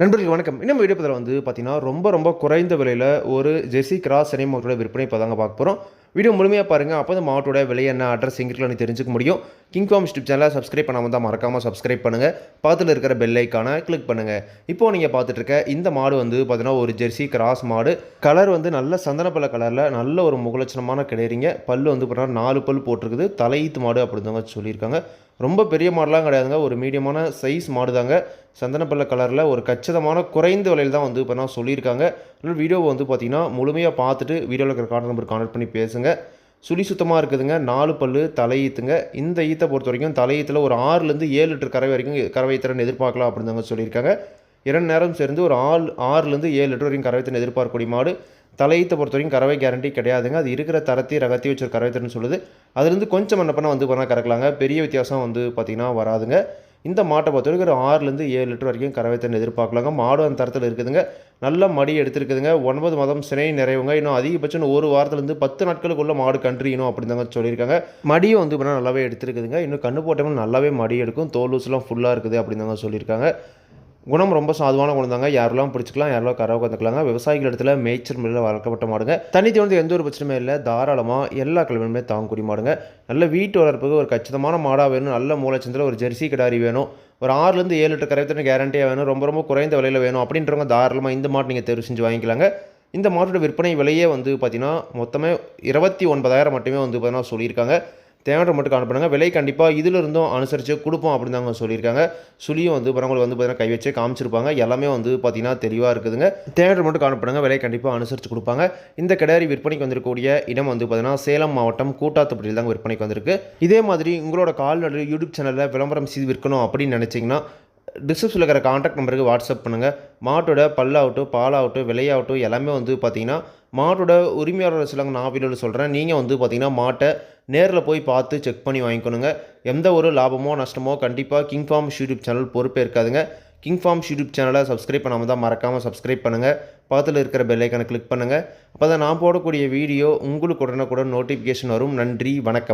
நண்பர்களுக்கு வணக்கம். இன்னும் வீடியோ பதில் வந்து பார்த்தீங்கன்னா ரொம்ப ரொம்ப குறைந்த விலையில் ஒரு ஜெர்சி கிராஸ் சினிமாவோட விற்பனை இப்போ தாங்க பார்க்க போகிறோம் வீடியோ முழுமையாக பாருங்கள் அப்போ அந்த மாவட்டோட விலை என்ன அட்ரஸ் எங்கிருக்கலாம்னு தெரிஞ்சுக்க முடியும். கிங் ஃபார்ம் யூடியூப் சேனலை சப்ஸ்கிரைப் பண்ணாமல் தான் மறக்காமல் சப்ஸ்கிரைப் பண்ணுங்கள் பக்கத்தில் இருக்கிற பெல் ஐக்கானை கிளிக் பண்ணுங்கள் இப்போ நீங்கள் பார்த்துட்டு இருக்க இந்த மாடு வந்து பார்த்தீங்கன்னா ஒரு ஜெர்சி கிராஸ் மாடு. கலர் வந்து நல்ல சந்தனப்பழ கலரில் நல்ல ஒரு முகலட்சணமான கிடையிறீங்க. பல்லு வந்து பார்த்தீங்கன்னா நாலு பல் போட்டிருக்குது. தலையீத்து மாடு அப்படின்னு சொல்லியிருக்காங்க. ரொம்ப பெரிய மாடலாம் கிடையாதுங்க. ஒரு மீடியமான சைஸ் மாடு தாங்க சந்தனப்பள்ள கலரில் ஒரு கச்சிதமான குறைந்த விலையில் தான் வந்து இப்போ நான் சொல்லியிருக்காங்க. அதனால் வீடியோவை வந்து பார்த்தீங்கன்னா முழுமையாக பார்த்துட்டு வீடியோவில் இருக்கிற கார்டு நம்பர் கான்டக்ட் பண்ணி பேசுங்க. சுழி சுத்தமாக இருக்குதுங்க. நாலு பல்லு தலையீத்துங்க இந்த ஈத்தை பொறுத்த வரைக்கும் தலையீத்தில் ஒரு ஆறுலேருந்து ஏழு லிட்டர் கறவை வரைக்கும் கறவை திறன் எதிர்பார்க்கலாம் அப்படின்னு தாங்க சொல்லியிருக்காங்க. இரண்டு நேரம் சேர்ந்து ஒரு ஆள் ஆறுலேருந்து ஏழு லிட்டர் வரைக்கும் கறவை எதிர்பார்க்கக்கூடிய மாடு. தலையீத்தை பொறுத்த வரைக்கும் கறவை கேரண்டி கிடையாதுங்க. அது இருக்கிற தரத்தை ரகத்தை வச்சு ஒரு கறவை சொல்லுது. அதுலேருந்து கொஞ்சம் என்ன பண்ணால் வந்து பண்ணால் கறக்கலாங்க. பெரிய வித்தியாசம் வந்து பார்த்திங்கன்னா வராதுங்க. இந்த மாட்டை பொறுத்த வரைக்கும் ஒரு ஆறுலேருந்து ஏழு லிட்டர் வரைக்கும் கறவை எதிர்பார்க்கலாங்க. மாடு அந்த தரத்தில் இருக்குதுங்க. நல்ல மடி எடுத்துருக்குதுங்க. ஒன்பது மாதம் சினை நிறைவுங்க. இன்னும் அதிகபட்சம் ஒரு வாரத்துலேருந்து பத்து நாட்களுக்குள்ள மாடு கன்றியணும் அப்படின்னு சொல்லியிருக்காங்க. மடியும் வந்து பண்ணால் நல்லாவே எடுத்துருக்குதுங்க. இன்னும் கண்ணு போட்டோம்னா நல்லாவே மடி எடுக்கும். தோல் ஃபுல்லாக இருக்குது அப்படின்னு தாங்க சொல்லியிருக்காங்க. குணம் ரொம்ப சாதுவான குணம் தாங்க யாரெல்லாம் பிடிச்சிக்கலாம் யாரெல்லாம் கறவை கற்றுக்கலாங்க விவசாயிகள் இடத்துல மேய்ச்சல் முறையில் வளர்க்கப்பட்ட மாடுங்க. தண்ணி வந்து எந்த ஒரு பிரச்சனையுமே இல்லை. தாராளமாக எல்லா கிழமையுமே தாங்கக்கூடிய மாடுங்க. நல்ல வீட்டு வளர்ப்புக்கு ஒரு கச்சிதமான மாடாக வேணும். நல்ல மூலச்சந்தில் ஒரு ஜெர்சி கிடாரி வேணும். ஒரு ஆறுலேருந்து ஏழு லிட்டர் கரைத்தனை கேரண்டியாக வேணும். ரொம்ப ரொம்ப குறைந்த விலையில் வேணும். அப்படின்றவங்க தாராளமாக இந்த மாட்டு நீங்கள் தேர்வு செஞ்சு வாங்கிக்கலாங்க. இந்த மாட்டோட விற்பனை விலையே வந்து பார்த்திங்கன்னா மொத்தமே இருபத்தி ஒன்பதாயிரம் மட்டுமே வந்து பார்த்தீங்கன்னா சொல்லியிருக்காங்க. தேவையான மட்டும் காணப்படுங்க விலை கண்டிப்பாக இதிலிருந்தும் அனுசரித்து கொடுப்போம் அப்படின்னு தாங்க சொல்லியிருக்காங்க. சுழியும் வந்து பரவங்களுக்கு வந்து பார்த்தீங்கன்னா கை வச்சே காமிச்சிருப்பாங்க. எல்லாமே வந்து பார்த்தீங்கன்னா தெளிவாக இருக்குதுங்க. தேவையான மட்டும் காணப்படுங்க விலை கண்டிப்பாக அனுசரித்து கொடுப்பாங்க. இந்த கிடாரி விற்பனைக்கு வந்திருக்கக்கூடிய இடம் வந்து பார்த்தீங்கன்னா சேலம் மாவட்டம் கூட்டாத்துப்பட்டியில் தாங்க விற்பனைக்கு வந்திருக்கு. இதே மாதிரி உங்களோட கால்நடை யூடியூப் சேனலில் விளம்பரம் செய்து விற்கணும் அப்படின்னு நினச்சிங்கன்னா டிஸ்கிரிப்ஷனில் இருக்கிற காண்டாக்ட் நம்பருக்கு வாட்ஸ்அப் பண்ணுங்கள் மாட்டோட பல்லாகட்டும் பாலாகட்டும் விலையாகட்டும் எல்லாமே வந்து பார்த்தீங்கன்னா மாட்டோட உரிமையாளர் சிலங்க நான் வீடியோவில் சொல்கிறேன் நீங்கள் வந்து பார்த்தீங்கன்னா மாட்டை நேரில் போய் பார்த்து செக் பண்ணி வாங்கிக்கணுங்க. எந்த ஒரு லாபமோ நஷ்டமோ கண்டிப்பாக கிங் ஃபார்ம் யூடியூப் சேனல் பொறுப்பே இருக்காதுங்க. கிங் ஃபார்ம் யூடியூப் சேனலை சப்ஸ்கிரைப் பண்ணாமல் தான் மறக்காமல் சப்ஸ்கிரைப் பண்ணுங்கள் பக்கத்தில் இருக்கிற பெல்லைக்கனை கிளிக் பண்ணுங்கள் அப்போ தான் நான் போடக்கூடிய வீடியோ உங்களுக்கு உடனே கூட நோட்டிஃபிகேஷன் வரும். நன்றி வணக்கம்.